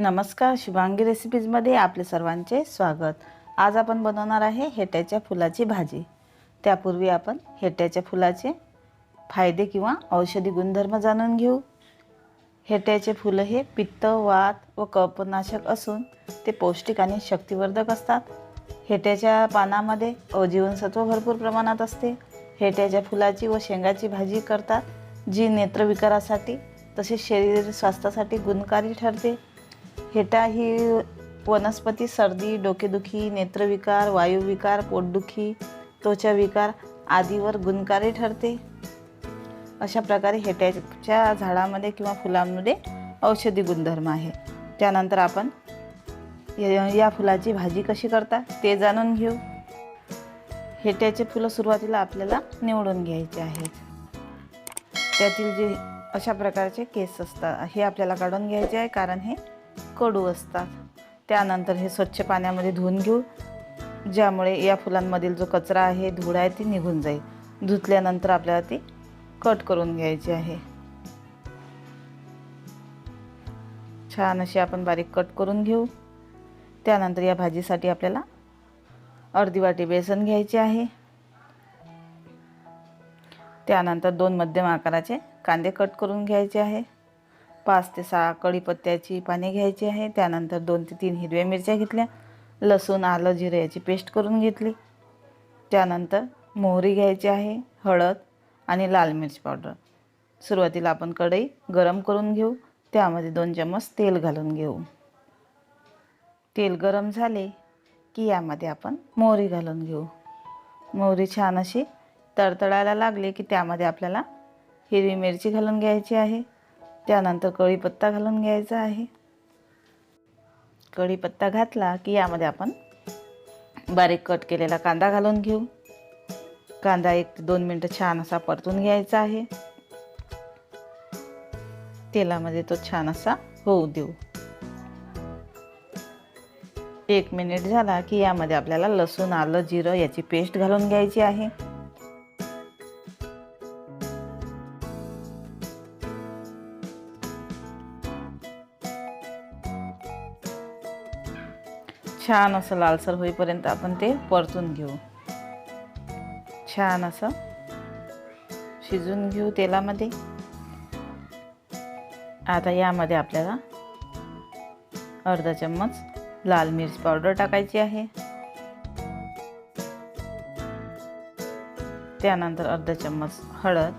नमस्कार शुभांगी रेसिपीजमध्ये आपले सर्वांचे स्वागत. आज आपण बनवणार आहे हेट्याच्या फुलाची भाजी. त्यापूर्वी आपण हेट्याच्या फुलाचे फायदे किंवा औषधी गुणधर्म जाणून घेऊ. हेट्याचे फुलं हे पित्त वात व कफनाशक असून ते पौष्टिक आणि शक्तिवर्धक असतात. हेट्याच्या पानामध्ये अजीवनसत्व जीवनसत्व भरपूर प्रमाणात असते. हेट्याच्या फुलाची व शेंगाची भाजी करतात जी नेत्रविकारासाठी तसेच शरीर स्वास्थ्यासाठी गुणकारी ठरते. हेटा ही वनस्पती सर्दी डोकेदुखी नेत्रविकार वायुविकार पोटदुखी त्वचाविकार आदीवर गुणकारी ठरते. अशा प्रकारे हेट्याच्या झाडामध्ये किंवा फुलांमध्ये औषधी गुणधर्म आहे. त्यानंतर आपण या या फुलाची भाजी कशी करतात ते जाणून घेऊ. हेट्याचे फुलं सुरुवातीला आपल्याला निवडून घ्यायचे आहेत. त्यातील जे अशा प्रकारचे केस असतात हे आपल्याला काढून घ्यायचे आहे कारण हे कडू असतात. त्यानंतर हे स्वच्छ पाण्यामध्ये धुवून घेऊ ज्यामुळे या फुलांमधील जो कचरा आहे धूळ आहे ती निघून जाईल. धुतल्यानंतर आपल्याला ती कट करून घ्यायची आहे. छान अशी आपण बारीक कट करून घेऊ. त्यानंतर या भाजीसाठी आपल्याला अर्धी वाटी बेसन घ्यायचे आहे. त्यानंतर दोन मध्यम आकाराचे कांदे कट करून घ्यायचे आहे. पाच ते सहा कढीपत्त्याची पाने घ्यायची आहे. त्यानंतर दोन ते तीन हिरव्या मिरच्या घेतल्या. लसूण आलं जिरं याची पेस्ट करून घेतली. त्यानंतर मोहरी घ्यायची आहे हळद आणि लाल मिरची पावडर. सुरुवातीला आपण कढई गरम करून घेऊ. त्यामध्ये दोन चम्मच तेल घालून घेऊ. तेल गरम झाले की यामध्ये आपण मोहरी घालून घेऊ. मोहरी छान अशी तडतडायला लागली की त्यामध्ये आपल्याला हिरवी मिरची घालून घ्यायची आहे. त्यानंतर कढीपत्ता घालून घ्यायचा आहे. कढीपत्ता घातला की यामध्ये आपण बारीक कट केलेला कांदा घालून घेऊ. कांदा एक ते दोन मिनटं छान असा परतून घ्यायचा आहे. तेलामध्ये तो छान असा होऊ देऊ. एक मिनिट झाला की यामध्ये आपल्याला लसूण आलं जिरं याची पेस्ट घालून घ्यायची आहे. छान असं लालसर होईपर्यंत आपण ते परतून घेऊ. छान असं शिजून घेऊ तेलामध्ये. आता यामध्ये आपल्याला अर्धा चम्मच लाल मिर्च पावडर टाकायची आहे. त्यानंतर अर्धा चम्मच हळद.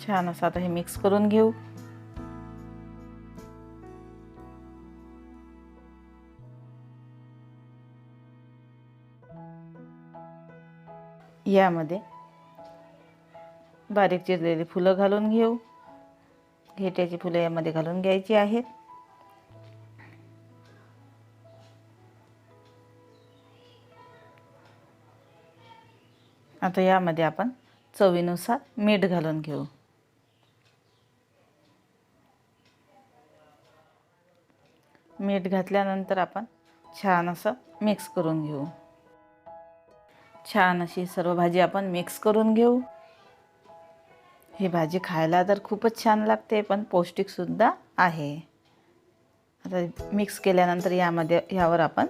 छान असं आता हे मिक्स करून घेऊ. यामध्ये बारीक चिरलेली फुलं घालून घेऊ. घेट्याची फुलं यामध्ये घालून घ्यायची आहेत. आता यामध्ये आपण चवीनुसार मीठ घालून घेऊ. मीठ घातल्यानंतर आपण छान असं मिक्स करून घेऊ. छान अशी सर्व भाजी आपण मिक्स करून घेऊ. ही भाजी खायला तर खूपच छान लागते पण पौष्टिकसुद्धा आहे. आता मिक्स केल्यानंतर यामध्ये यावर आपण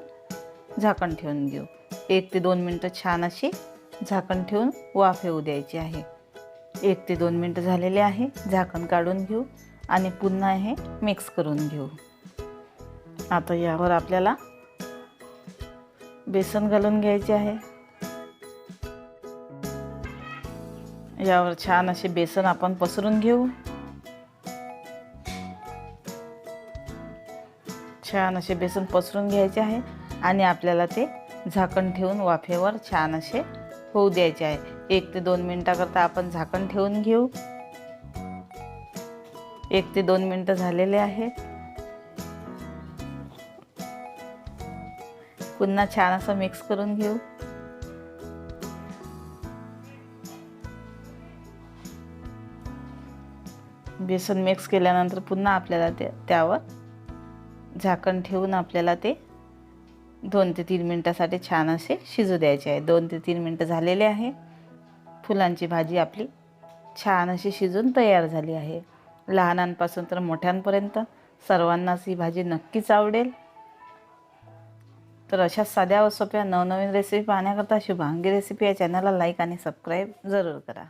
झाकण ठेवून घेऊ. एक ते दोन मिनटं छान अशी झाकण ठेवून वाफ येऊ द्यायची आहे. एक ते दोन मिनटं झालेले आहे झाकण काढून घेऊ आणि पुन्हा हे मिक्स करून घेऊ. आता यावर आपल्याला बेसन घालून घ्यायचे आहे. यावर छान असे बेसन आपण पसरून घेऊ. छान असे बेसन पसरून घ्यायचे आहे आणि आपल्याला ते झाकण ठेवून वाफेवर छान असे होऊ द्यायचे आहे. एक ते दोन मिनटाकरता आपण झाकण ठेवून घेऊ. एक ते दोन मिनटं झालेले आहे. पुन्हा छान असं मिक्स करून घेऊ. बेसन मिक्स केल्यानंतर पुन्हा आपल्याला ते त्यावर झाकण ठेवून आपल्याला ते दोन ते तीन मिनटासाठी छान असे शिजू द्यायचे आहे. दोन ते तीन मिनटं झालेले आहे. फुलांची भाजी आपली छान अशी शिजून तयार झाली आहे. लहानांपासून तर मोठ्यांपर्यंत सर्वांनाच ही भाजी नक्कीच आवडेल. तर अशा साध्या व सोप्या नवनवीन रेसिपी पाहण्याकरता शुभांगी रेसिपी या चॅनलला लाईक आणि सबस्क्राईब जरूर करा.